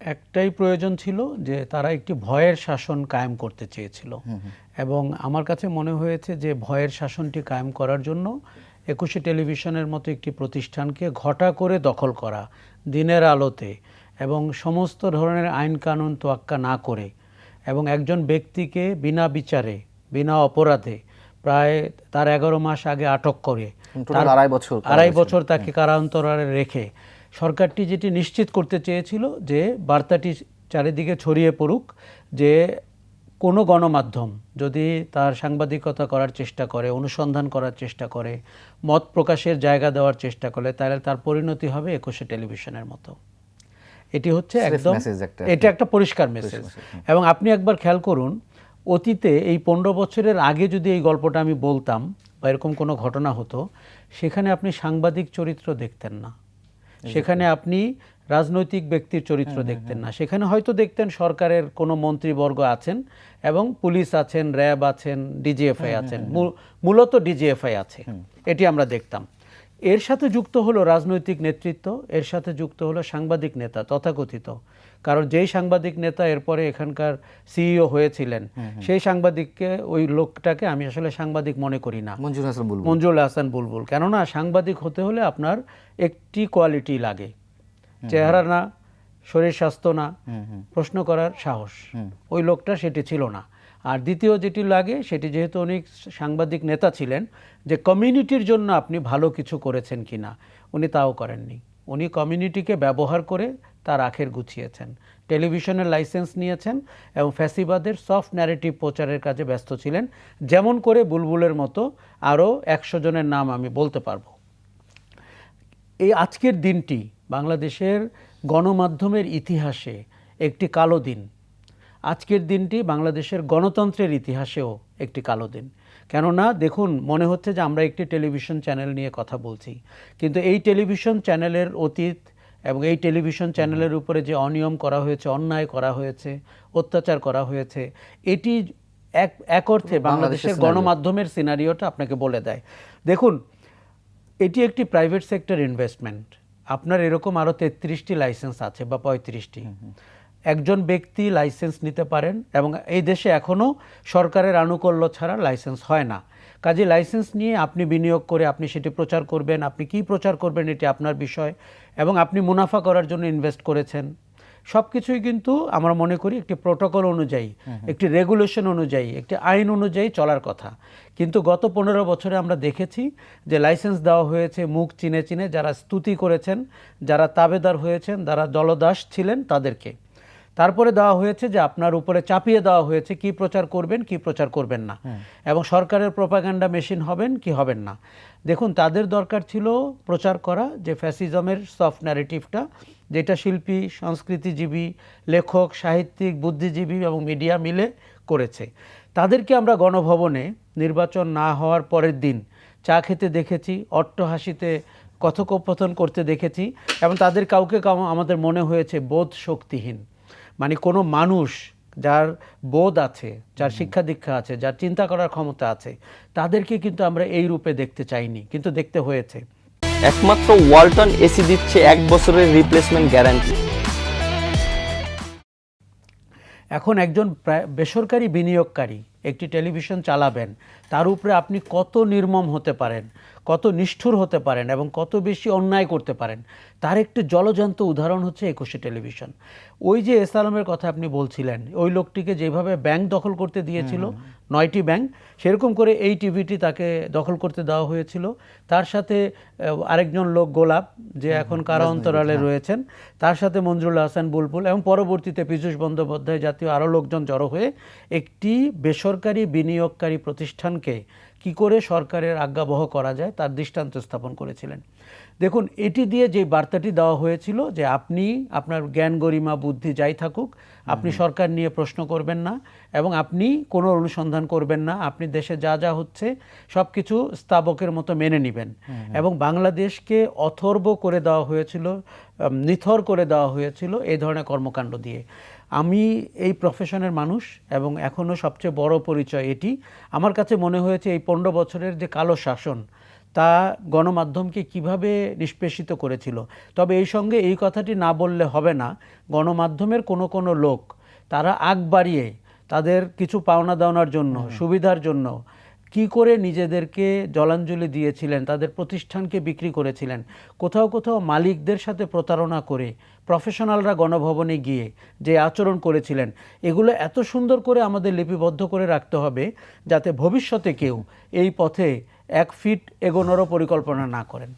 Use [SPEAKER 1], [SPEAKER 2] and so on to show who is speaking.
[SPEAKER 1] একটাই প্রয়োজন ছিল যে তারা একটি ভয়ের শাসন কায়েম করতে চেয়েছিল। এবং আমার কাছে মনে হয়েছে যে ভয়ের শাসনটি কায়েম করার জন্য একুশে টেলিভিশনের মতো একটি প্রতিষ্ঠানকে ঘটা করে দখল করা দিনের আলোতে এবং সমস্ত ধরনের আইন কানুন তোয়াক্কা না করে এবং একজন ব্যক্তিকে বিনা বিচারে বিনা অপরাধে প্রায় তার এগারো মাস আগে আটক করে।
[SPEAKER 2] আড়াই বছর
[SPEAKER 1] আড়াই বছর তাকে কারান্তরালে রেখে সরকারটি যেটি নিশ্চিত করতে চেয়েছিল যে বার্তাটি চারিদিকে ছড়িয়ে পড়ুক যে কোনো গণমাধ্যম যদি তার সাংবাদিকতা করার চেষ্টা করে অনুসন্ধান করার চেষ্টা করে মত প্রকাশের জায়গা দেওয়ার চেষ্টা করে তাহলে তার পরিণতি হবে একুশে টেলিভিশনের মতো। এটি হচ্ছে একদম এটা একটা পরিষ্কার মেসেজ এবং আপনি একবার খেয়াল করুন অতীতে এই পনেরো বছরের আগে যদি এই গল্পটা আমি বলতাম বা এরকম কোনো ঘটনা হতো সেখানে আপনি সাংবাদিক চরিত্র দেখতেন না। সেখানে আপনি রাজনৈতিক ব্যক্তির চরিত্র দেখতেন না। সেখানে হয়তো দেখতেন সরকারের কোনো মন্ত্রীবর্গ আছেন এবং পুলিশ আছেন র্যাব আছেন ডিজিএফআই আছেন। মূলত ডিজিএফআই আছে। এটি আমরা দেখতাম। এর সাথে যুক্ত হলো রাজনৈতিক নেতৃত্ব এর সাথে যুক্ত হলো সাংবাদিক নেতা তথাকথিত। কারণ যেই সাংবাদিক নেতা এরপরে এখানকার সিইও হয়েছিলেন সেই সাংবাদিককে ওই লোকটাকে আমি আসলে সাংবাদিক মনে করি না।
[SPEAKER 2] মঞ্জুর হাসান বলব
[SPEAKER 1] মঞ্জুর হাসান বুলবুল। কেননা সাংবাদিক হতে হলে আপনার একটি কোয়ালিটি লাগে। চেহারা না শরীর স্বাস্থ্য না প্রশ্ন করার সাহস। ওই লোকটা সেটি ছিল না। আর দ্বিতীয় যেটি লাগে, সেটি যেহেতু উনি সাংবাদিক নেতা ছিলেন, যে কমিউনিটির জন্য আপনি ভালো কিছু করেছেন কিনা, উনি তাও করেননি। উনি কমিউনিটিকে ব্যবহার করে তার আখের গুছিয়েছেন, টেলিভিশনের লাইসেন্স নিয়েছেন এবং ফ্যাসিবাদের সফট ন্যারেটিভ প্রচারের কাজে ব্যস্ত ছিলেন। যেমন করে বুলবুলের মতো আরও একশো জনের নাম আমি বলতে পারব। এই আজকের দিনটি বাংলাদেশের গণমাধ্যমের ইতিহাসে একটি কালো দিন। আজকের দিনটি বাংলাদেশের গণতন্ত্রের ইতিহাসেও একটি কালো দিন। কেননা দেখুন মনে হচ্ছে যে আমরা একটি টেলিভিশন চ্যানেল নিয়ে কথা বলছি। কিন্তু এই টেলিভিশন চ্যানেলের অতীত এবং এই টেলিভিশন চ্যানেলের উপরে যে অনিয়ম করা হয়েছে অন্যায় করা হয়েছে অত্যাচার করা হয়েছে এটি এক এক অর্থে বাংলাদেশের গণমাধ্যমের সিনারিওটা আপনাকে বলে দেয়। দেখুন এটি একটি প্রাইভেট সেক্টর ইনভেস্টমেন্ট আপনার এরকম আরও তেত্রিশটি লাইসেন্স আছে বা পঁয়ত্রিশটি। একজন ব্যক্তি লাইসেন্স নিতে পারেন এবং এই দেশে এখনও সরকারের আনুকূল্য ছাড়া লাইসেন্স হয় না। কাজে লাইসেন্স নিয়ে আপনি বিনিয়োগ করে আপনি সেটি প্রচার করবেন আপনি কি প্রচার করবেন এটি আপনার বিষয় এবং আপনি মুনাফা করার জন্য ইনভেস্ট করেছেন। সব কিছুই কিন্তু আমরা মনে করি একটি প্রোটোকল অনুযায়ী একটি রেগুলেশন অনুযায়ী একটি আইন অনুযায়ী চলার কথা। কিন্তু গত পনেরো বছরে আমরা দেখেছি যে লাইসেন্স দেওয়া হয়েছে মুখ চিনে চিনে যারা স্তুতি করেছেন যারা তাবেদার হয়েছেন যারা দলদাস ছিলেন তাদেরকে। তারপরে দেওয়া হয়েছে যে আপনার উপরে চাপিয়ে দেওয়া হয়েছে কি প্রচার করবেন কি প্রচার করবেন না। এবং সরকারের প্রোপাগান্ডা মেশিন হবেন কি হবেন না। দেখুন তাদের দরকার ছিল প্রচার করা যে ফ্যাসিজমের সফট ন্যারেটিভটা যেটা শিল্পী সংস্কৃতিজীবী লেখক সাহিত্যিক বুদ্ধিজীবী এবং মিডিয়া মিলে করেছে। তাদেরকে আমরা গণভবনে নির্বাচন না হওয়ার পরের দিন চা খেতে দেখেছি অট্টহাসিতে কথোপকথন করতে দেখেছি এবং তাদের কাউকে কাউ আমাদের মনে হয়েছে বোধ শক্তিহীন মানে কোনো মানুষ যার বোধ আছে যার শিক্ষা দীক্ষা আছে যার চিন্তা করার ক্ষমতা আছে তাদেরকে কিন্তু আমরা এই রূপে দেখতে চাইনি কিন্তু দেখতে হয়েছে।
[SPEAKER 3] একমাত্র ওয়ালটন এসি দিচ্ছে এক বছরের রিপ্লেসমেন্ট গ্যারান্টি
[SPEAKER 1] এখন একজন বেসরকারি বিনিয়োগকারী একটি টেলিভিশন চালাবেন তার উপরে আপনি কত নির্মম হতে পারেন কত নিষ্ঠুর হতে পারেন এবং কত বেশি অন্যায় করতে পারেন তার একটি জলজান্ত উদাহরণ হচ্ছে একুশে টেলিভিশন। ওই যে এস আলমের কথা আপনি বলছিলেন ওই লোকটিকে যেভাবে ব্যাংক দখল করতে দিয়েছিল নয়টি ব্যাংক সেরকম করে এই টিভিটি তাকে দখল করতে দেওয়া হয়েছিল। তার সাথে আরেকজন লোক গোলাপ যে এখন কারা অন্তরালে রয়েছেন তার সাথে মঞ্জুরুল হাসান বুলবুল এবং পরবর্তীতে পীযূষ বন্দ্যোপাধ্যায় জাতীয় আরও লোকজন জড়ো হয়ে একটি বেসরকারি বিনিয়োগকারী প্রতিষ্ঠানকে কি করে সরকারের আজ্ঞাবহ করা যায় তার দৃষ্টান্ত স্থাপন করেছিলেন। দেখুন এটি দিয়ে যে বার্তাটি দেওয়া হয়েছিল যে আপনি আপনার জ্ঞান গরিমা বুদ্ধি যাই থাকুক আপনি সরকার নিয়ে প্রশ্ন করবেন না এবং আপনি কোনো অনুসন্ধান করবেন না আপনি দেশে যা যা হচ্ছে সব কিছু স্তাবকের মতো মেনে নেবেন। এবং বাংলাদেশকে অথর্ব করে দেওয়া হয়েছিল নিথর করে দেওয়া হয়েছিল এই ধরনের কর্মকাণ্ড দিয়ে। আমি এই প্রফেশনের মানুষ এবং এখনও সবচেয়ে বড় পরিচয় এটি। আমার কাছে মনে হয়েছে এই পনেরো বছরের যে কালো শাসন তা গণমাধ্যমকে কীভাবে নিষ্পেষিত করেছিল। তবে এই সঙ্গে এই কথাটি না বললে হবে না গণমাধ্যমের কোনো কোনো লোক তারা আগ বাড়িয়ে তাদের কিছু পাওনা দাওনার জন্য সুবিধার জন্য কি করে নিজেদেরকে জলাঞ্জলি দিয়েছিলেন, তাদের প্রতিষ্ঠানকে বিক্রি করেছিলেন, কোথাও কোথাও মালিকদের সাথে প্রতারণা করে, প্রফেশনালরা গণভবনে গিয়ে যে আচরণ করেছিলেন, এগুলো এত সুন্দর করে আমাদের লিপিবদ্ধ করে রাখতে হবে যাতে ভবিষ্যতে কেউ এই পথে এক ফিট এগোনোরও পরিকল্পনা না করেন।